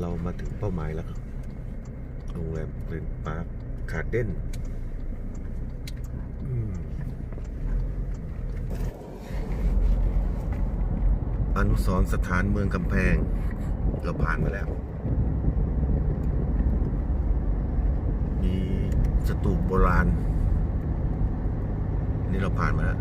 เรามาถึงเป้าหมายแล้วครับโรงแรมเรนปาร์คคาเด้นอนุสรสถานเมืองกำแพง เราผ่านมาแล้ว มีสตูปโบราณ นี่เราผ่านมาแล้ว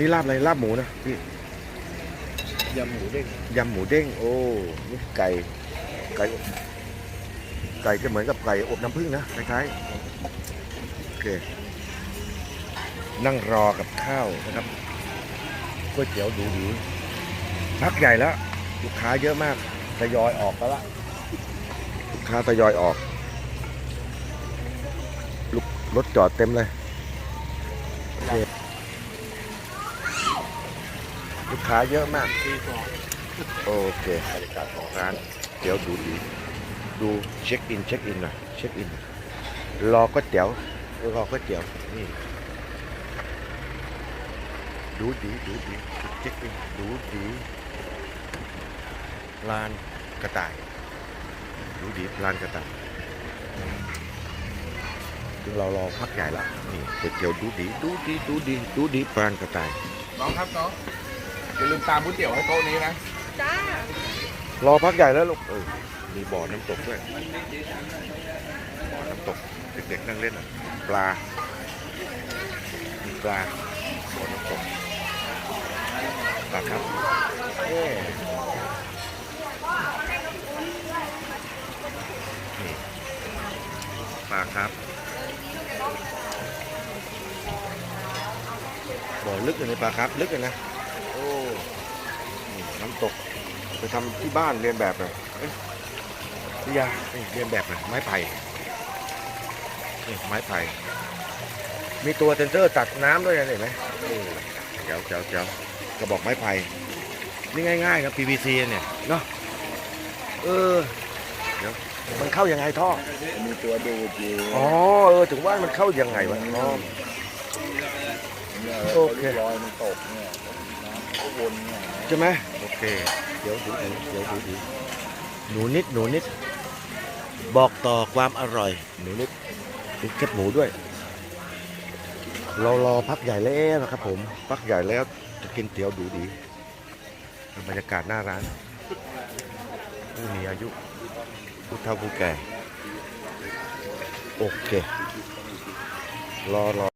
นี่ลาบอะไรลาบหมูนะพี่ยำหมูเด้งยำหมูเด้ง โอ้นี่ไก่ไก่ไก่จะเหมือนกับไก่อบน้ำผึ้งนะคล้ายๆโอเคนั่งรอกับข้าวนะครับก๋วยเตี๋ยวดูดีพักใหญ่แล้วลูกค้าเยอะมากทยอยออกแล้วละลูกค้าทยอยออกลูกรถจอดเต็มเลยโอเค ลูกค้าเยอะมาก โอเคบรรยากาศของร้านเตี๋ยวดูดีดูเช็คอิน เช็คอินหน่อยเช็คอิน รอก๋วยเตี๋ยว รอก๋วยเตี๋ยว นี่ ดูดีดูดีเช็คอิน ดูดีลานกระต่าย ดูดีลานกระต่ายเรารอพักใหญ่ละนี่ก๋วยเตี๋ยวดูดี ดูดี ดูดี ดูดีลานกระต่ายน้องครับน้อง อย่าลืมตามก๋วยเตี๋ยวให้โต๊ะนี้นะ จ้ารอพักใหญ่แล้วลูกเออมีบ่อน้ำตกด้วยบ่อน้ำตกเด็กๆนั่งเล่นอะปลา มีปลาบ่อน้ำตกปลาครับเอ๊ะนี่ปลาครับบ่อลึกเลยในปลาครับ ลึกเลยนะ โอ้นี่น้ำตก ไปทำที่บ้านเรียนแบบหน่อยเอ้ยพี่ยานี่เรียนแบบหน่อยไม้ไผ่นี่ไม้ไผ่ มีตัวเซนเซอร์ตัดน้ำด้วยนะเห็นไหมเออเจ๋วเจ๋วเจ๋วกระบอกไม้ไผ่นี่ง่ายๆครับ PVC เนี่ยเนาะเออเดี๋ยวมันเข้ายังไงท่อ มีตัวดูดอยู่อ๋อเออถึงว่ามันเข้ายังไงวะอ๋อเนี่ยโอเครอยมันตกเนี่ย น้ำก็วนเนี่ยใช่ไหมโอเค เดี๋ยวดูดูเดี๋ยวดูดูหนูนิดหนูนิด บอกต่อความอร่อย หนูนิดมีแคบหมูด้วย เรารอพักใหญ่แล้วนะครับผมพักใหญ่แล้วจะกินเตี๋ยวดูดีบรรยากาศหน้าร้านผู้มีอายุผู้เฒ่าผู้แก่ โอเค รอรอ